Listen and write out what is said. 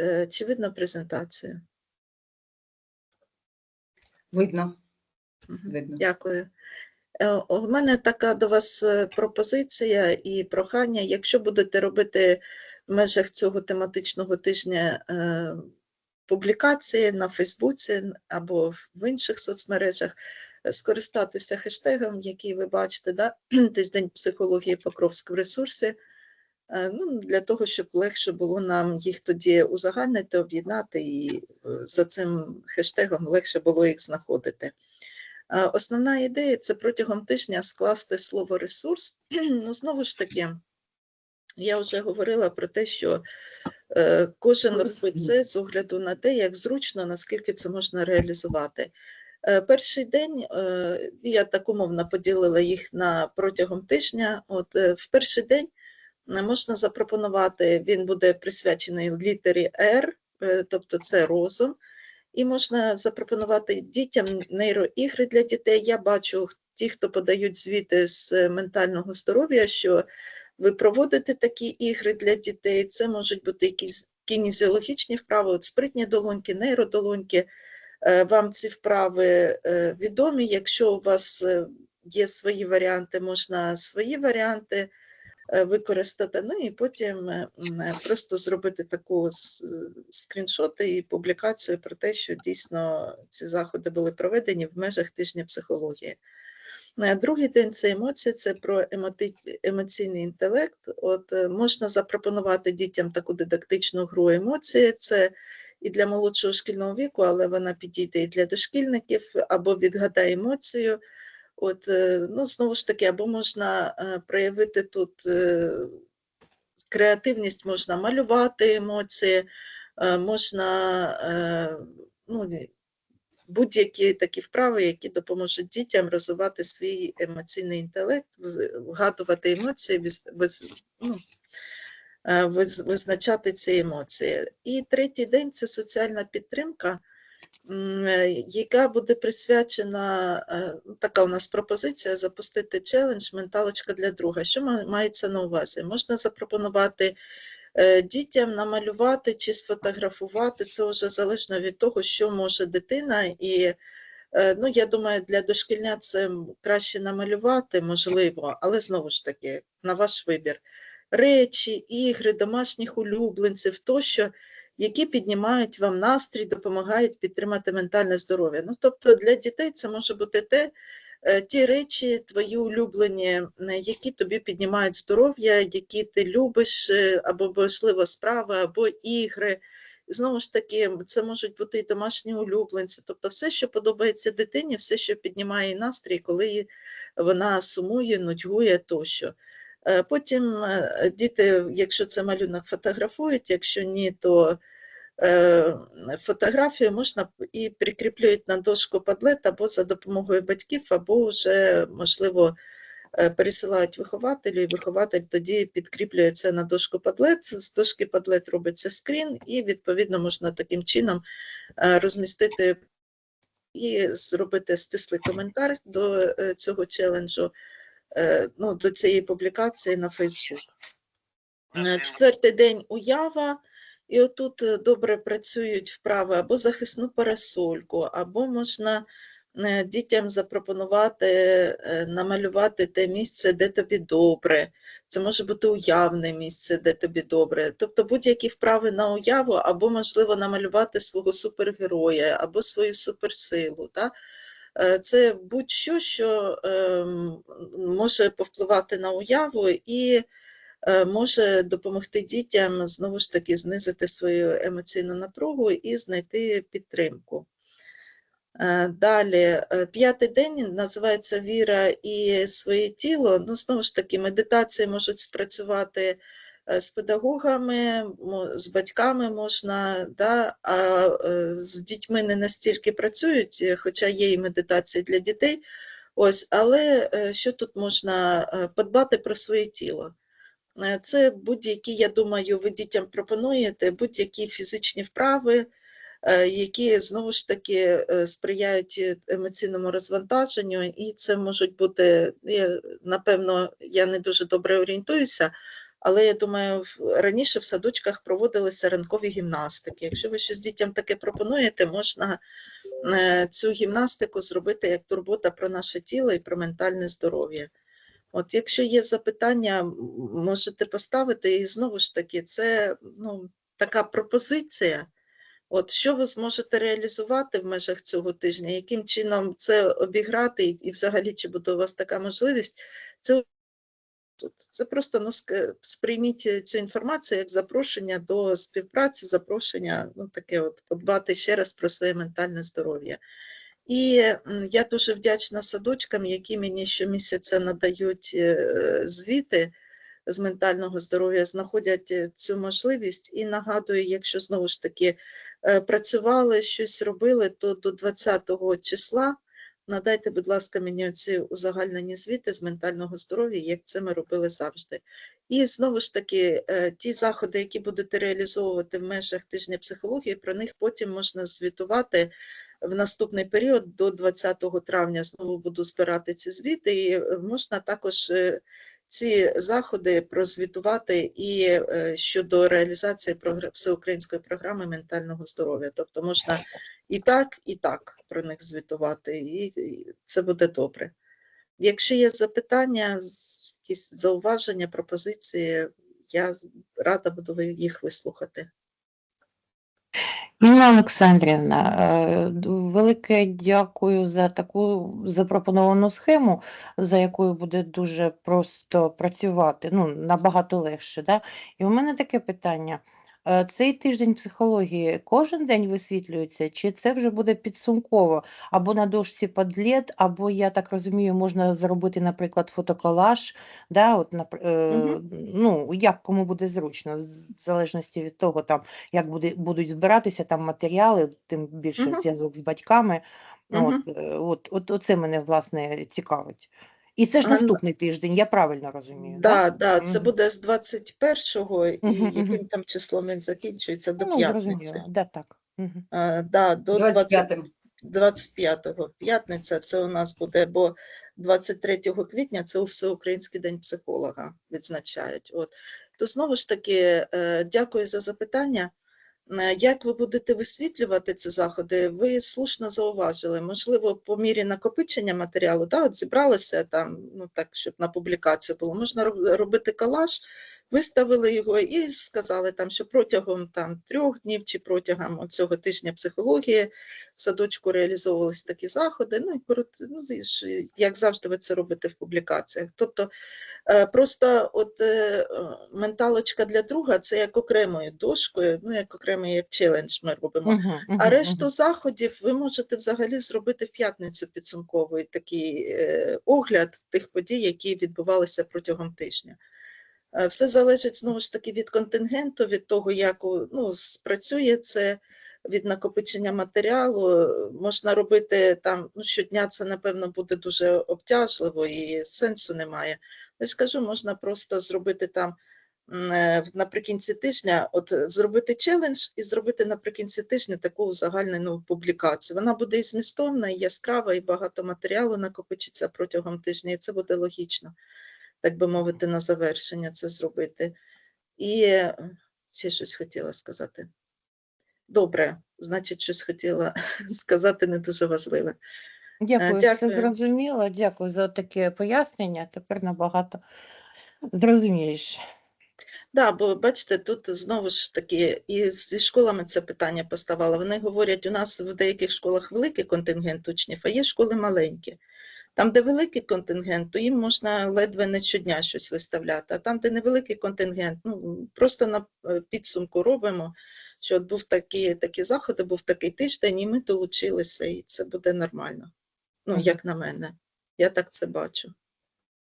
Е, Чи видно презентацію? Видно, видно. Дякую. Е, У мене така до вас е, пропозиція і прохання. Якщо будете робити в межах цього тематичного тижня е, публікації на Фейсбуці або в інших соцмережах, е, скористатися хештегом, який ви бачите, да? тиждень психології Покровськ в ресурсі. Е, Ну, для того, щоб легше було нам їх тоді узагальнити, об'єднати, і е, за цим хештегом легше було їх знаходити. Е, Основна ідея це протягом тижня скласти слово ресурс. Ну, знову ж таки, я вже говорила про те, що кожен робить це з огляду на те, як зручно, наскільки це можна реалізувати. Перший день я так умовно поділила їх на протягом тижня. От в перший день можна запропонувати, він буде присвячений літері R, е, тобто це розум. І можна запропонувати дітям нейроігри для дітей. Я бачу ті, хто подають звіти з е, ментального здоров'я, що ви проводите такі ігри для дітей. Це можуть бути якісь кінезіологічні вправи, от спритні долоньки, нейродолоньки. Е, Вам ці вправи відомі. Якщо у вас є свої варіанти, можна свої варіанти використати. Ну і потім е, е, просто зробити таку скріншоти і публікацію про те, що дійсно ці заходи були проведені в межах тижня психології. Е, Другий день це емоції, це про емоційний інтелект. От е, можна запропонувати дітям таку дидактичну гру емоції. Це і для молодшого шкільного віку, але вона підійде і для дошкільників, або відгадай емоцію. От, е, ну, знову ж таки, або можна е, проявити тут е, креативність, можна малювати емоції, можна ну, будь-які такі вправи, які допоможуть дітям розвивати свій емоційний інтелект, вгадувати емоції, ну, визначати ці емоції. І третій день це соціальна підтримка, яка буде присвячена, е, ну, така у нас пропозиція запустити челендж Менталочка для друга. Що мається на увазі? Можна запропонувати е, дітям намалювати чи сфотографувати, це вже залежно від того, що може дитина. І е, ну, я думаю, для дошкільня це краще намалювати, можливо, але знову ж таки, на ваш вибір. Речі, ігри, домашніх улюбленців тощо, які піднімають вам настрій, допомагають підтримати ментальне здоров'я. Ну, тобто для дітей це може бути те, е, ті речі, твої улюблені, е, які тобі піднімають здоров'я, які ти любиш, е, або можливо справи, або ігри. Знову ж таки, це можуть бути і домашні улюбленці, тобто все, що подобається дитині, все, що піднімає настрій, коли вона сумує, нудьгує тощо. Е, Потім е, діти, якщо це малюнок, фотографують, якщо ні, то е, фотографію можна і прикріплюють на дошку Padlet або за допомогою батьків, або вже, можливо, пересилають вихователю, і вихователь тоді підкріплює це на дошку Padlet. З дошки Padlet робиться скрін, і відповідно можна таким чином розмістити і зробити стислий коментар до цього челенджу, ну, до цієї публікації на. Е, Четвертий день уява, і отут е, добре працюють вправи або захисну парасольку, або можна е, дітям запропонувати е, намалювати те місце, де тобі добре. Це може бути уявне місце, де тобі добре. Тобто будь-які вправи на уяву, або, можливо, намалювати свого супергероя, або свою суперсилу. Та? Е, Це будь-що, що ем, може повпливати на уяву і е, може допомогти дітям знову ж таки знизити свою емоційну напругу і знайти підтримку. Е, Далі, п'ятий день називається Віра і своє тіло. Ну, знову ж таки, медитації можуть спрацювати з педагогами, з батьками можна, да, а е, з дітьми не настільки працюють, е, хоча є і медитації для дітей. Ось, але е, що тут можна е, подбати про своє тіло? Е, Це будь-які, я думаю, ви дітям пропонуєте будь-які фізичні вправи, е, які знову ж таки е, сприяють е, емоційному розвантаженню, і це можуть бути, напевно, я не дуже добре орієнтуюся, Але я думаю, раніше в садочках проводилися ранкові гімнастики. Якщо ви щось дітям таке пропонуєте, можна е, цю гімнастику зробити як турбота про наше тіло і про ментальне здоров'я. От якщо є запитання, можете поставити, і знову ж таки, це ну, така пропозиція. От що ви зможете реалізувати в межах цього тижня, яким чином це обіграти, і, і взагалі чи буде у вас така можливість, це, це просто ну, сприйміть е, цю інформацію як запрошення до співпраці, запрошення, ну таке от подбати ще раз про своє ментальне здоров'я. І я дуже вдячна садочкам, які мені щомісяця надають е, звіти з ментального здоров'я, знаходять е, цю можливість і нагадую, якщо знову ж таки працювали, щось робили, то до 20 числа надайте, будь ласка, мені ці узагальнені звіти з ментального здоров'я, як це ми робили завжди. І знову ж таки, е, ті заходи, які будете реалізовувати в межах тижня психології, про них потім можна звітувати в наступний період до 20 травня. Знову буду збирати ці звіти, і е, можна також е, ці заходи прозвітувати і щодо реалізації всеукраїнської програми ментального здоров'я. Тобто можна і так, і так про них звітувати, і це буде добре. Якщо є запитання, якісь зауваження, пропозиції, я рада буду їх вислухати. Інна Олександрівна, е, велике дякую за таку запропоновану схему, за якою буде дуже просто працювати, ну, набагато легше. Да? І у мене таке питання. Е, Цей тиждень психології кожен день висвітлюється, чи це вже буде підсумково? Або на дошці Padlet, або, я так розумію, можна зробити, наприклад, фотоколаж, да? От, напр- е, ну, як кому буде зручно, в залежності від того, там, як буде, будуть збиратися там матеріали, тим більше Мгм. зв'язок з батьками. Мгм. От, е, от, от, оце мене, власне, цікавить. І це ж наступний тиждень, я правильно розумію, да? Да, да, це буде з 21-го, і яким там числом він закінчується до Ну, п'ятниці. да, так. Е, Да, до 25-м. 25-го. П'ятниця це у нас буде, бо 23 квітня це у Всеукраїнський день психолога відзначають. От. То знову ж таки, е, дякую за запитання. Е, Як ви будете висвітлювати ці заходи? Ви слушно зауважили. Можливо, по мірі накопичення матеріалу, да, от зібралися там, ну так, щоб на публікацію було. Можна роб- робити колаж, виставили його і сказали, там, що протягом там, трьох днів чи протягом цього тижня психології в садочку реалізовувалися такі заходи. Ну і корот- ну, як завжди, ви це робите в публікаціях. Тобто Е, Просто от е, менталочка для друга це як окремою дошкою, ну як окремий як челендж ми робимо. Мгм, А мгм, решту мгм. заходів ви можете взагалі зробити в п'ятницю підсумковий такий е, огляд тих подій, які відбувалися протягом тижня. Е, Все залежить знову ж таки від контингенту, від того, як ну, спрацює це, від накопичення матеріалу. Можна робити там ну, щодня, це напевно буде дуже обтяжливо і сенсу немає. Я ж кажу, можна просто зробити там е, наприкінці тижня, от зробити челендж і зробити наприкінці тижня таку узагальнену публікацію. Вона буде і змістовна, і яскрава, і багато матеріалу накопичиться протягом тижня, і це буде логічно, так би мовити, на завершення це зробити. І е, ще щось хотіла сказати. Добре, значить, щось хотіла сказати не дуже важливе. Дякую, все дякую. зрозуміло. Дякую за таке пояснення. Тепер набагато зрозуміліше. Да, бо бачите, тут знову ж таки і зі школами це питання поставало. Вони говорять, у нас в деяких школах великий контингент учнів, а є школи маленькі. Там, де великий контингент, то їм можна ледве не щодня щось виставляти. А там, де невеликий контингент, ну просто на е, підсумку робимо, що от був такі, такі заходи, був такий тиждень, і ми долучилися, і це буде нормально. Ну, як на мене. Я так це бачу.